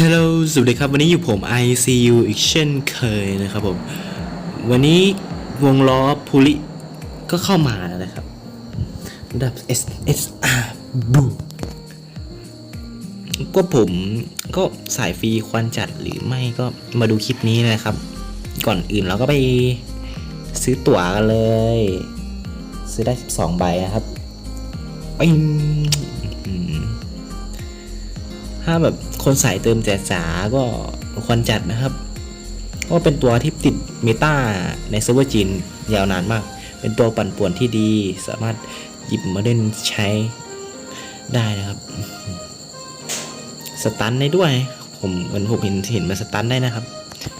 ฮัลโหลสวัสดีครับ วันนี้อยู่ผม ICU อีกเช่นเคยนะครับผม วันนี้วงล้อพูลิก็เข้ามาแล้วนะครับระดับ SSR บูก็ผมก็สายฟรีควรจัดหรือไม่ก็มาดูคลิปนี้นะครับ ก่อนอื่นเราก็ไปซื้อตั๋วกันเลย ซื้อได้ 12 ใบนะครับปิ้ง ถ้าแบบคนใสายเติมแจ๋จ๋าก็ควรจัดนะครับเพราะเป็นตัวที่ติดเมตาในเซิร์ฟเวอร์จีนยาวนานมาก เป็นตัวปั่นป่วนที่ดี สามารถหยิบมาเล่นใช้ได้นะครับ สตันได้ด้วย ผมเหมือนผมเห็นเห็นมันสตันได้นะครับ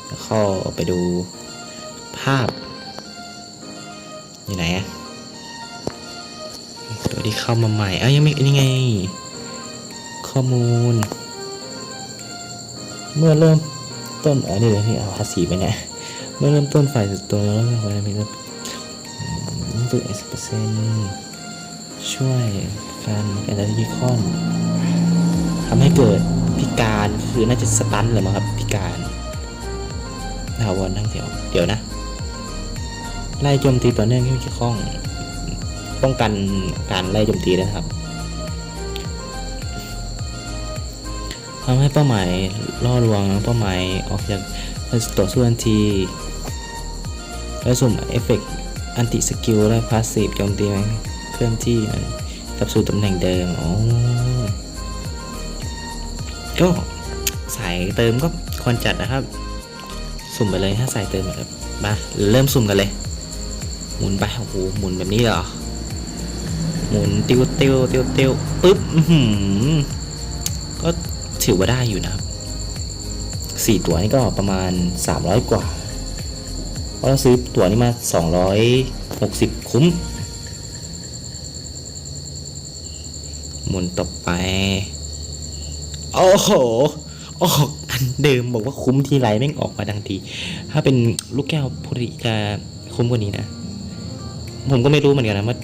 แล้วก็ไปดูภาพ อยู่ไหนอะตัวที่เข้ามาใหม่เอ้ยยังไม่นี่ไง ข้อมูล เมื่อเริ่มต้นอันนี้เลยที่เอาภาษีไปเนี่ยเมื่อเริ่มต้นฝ่ายตัวแล้ววันนี้ก็ตัวเอสเปอร์เซ็นช่วยการการจะยิคอนทำให้เกิดพิการคือน่าจะสตันเลยมั้งครับพิการถาวรทั้งเดียวเดี๋ยวนะ ไล่โจมตีต่อเนื่องที่ไม่เกี่ยวข้อง ป้องกันการไล่โจมตีนะครับ ทำให้เป้าหมายล่อลวงเป้าหมายออกจากต่อสู้ทันทีและสุ่มเอฟเฟกต์อันติสกิลและพาสซีฟโจมตีเคลื่อนที่มันกลับสู่ตำแหน่งเดิมอ๋อก็สายเติมก็ควรจัดนะครับ สุ่มไปเลยถ้าสายเติมแบบมาเริ่มสุ่มกันเลย หมุนไปโอ้โหหมุนแบบนี้เหรอหมุนติวติวติวติวปึ๊บก็ ถือว่าได้อยู่นะครับสี่ตัวนี่ก็ประมาณ 300 กว่า เพราะเราซื้อตั๋วนี้มา 260 คุ้ม หมุนต่อไป โอ้โห ออกอันเดิมบอกว่าคุ้มทีไรแม่งออกมาดังที ถ้าเป็นลูกแก้วพุริจะคุ้มกว่านี้นะ ผมก็ไม่รู้เหมือนกันนะว่า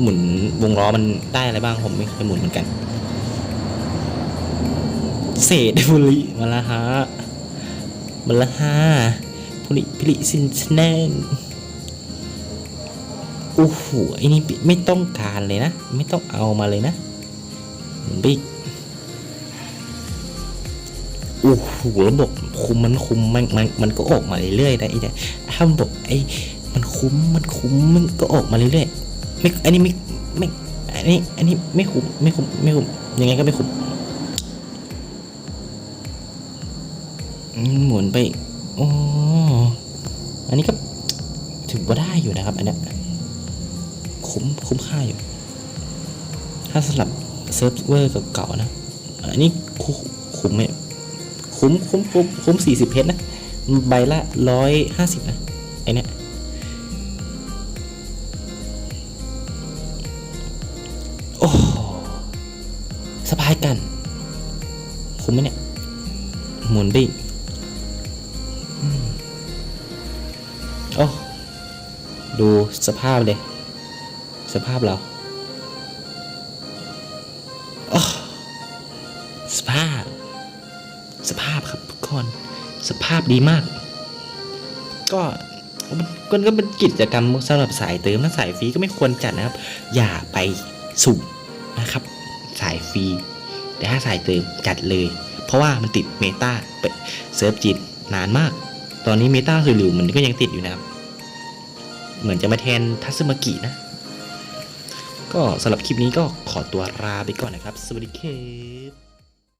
หมุนวงล้อมันได้อะไรบ้างผมไม่เคยหมุนเหมือนกัน เศษบุริมาละฮะมาละฮะบุริพิริสินแนนโอ้โหไอ้นี่ไม่ต้องการเลยนะ ไม่ต้องเอามาเลยนะบิ๊กโอ้โหแล้วบอกคุมมันคุมมันมันมันก็ออกมาเรื่อยๆนะไอ้เนี่ยถ้ามันบอกไอ้มันคุ้มมันคุ้มมันก็ออกมาเรื่อยๆไม่อันนี้ไม่ไม่อันนี้อันนี้ไม่คุ้มไม่คุ้มไม่คุ้มยังไงก็ไม่คุ้ม หมุนไปโอ้อันนี้ก็ถือว่าได้อยู่นะครับ อันนี้คุ้มคุ้มค่าอยู่ ถ้าสลับเซิร์ฟเวอร์เก่าๆนะ อันนี้คุ้มคุ้มไหมคุ้มคุ้มคุ้มคุ้มสี่สิบเพชรนะ ใบละร้อยห้าสิบนะไอเนี้ยโอ้สบายกัน คุ้มไหมเนี่ย หมุนไป โอ้ดูสภาพเลยสภาพเราโอ้สภาพ สภาพครับทุกคนสภาพดีมาก ก็มันก็ก็เป็นกิจกรรมสำหรับสายเติมและสายฟรีก็ไม่ควรจัดนะครับ อย่าไปสุ่มนะครับ สายฟรีแต่ถ้าสายเติมจัดเลย เพราะว่ามันติดเมตาเซิร์ฟจีนนานมาก ตอนนี้เมตาคือหลิวมันก็ยังติดอยู่นะครับ เหมือนจะมาแทนทัศมากินะ ก็สำหรับคลิปนี้ก็ขอตัวลาไปก่อนนะครับ สวัสดีครับ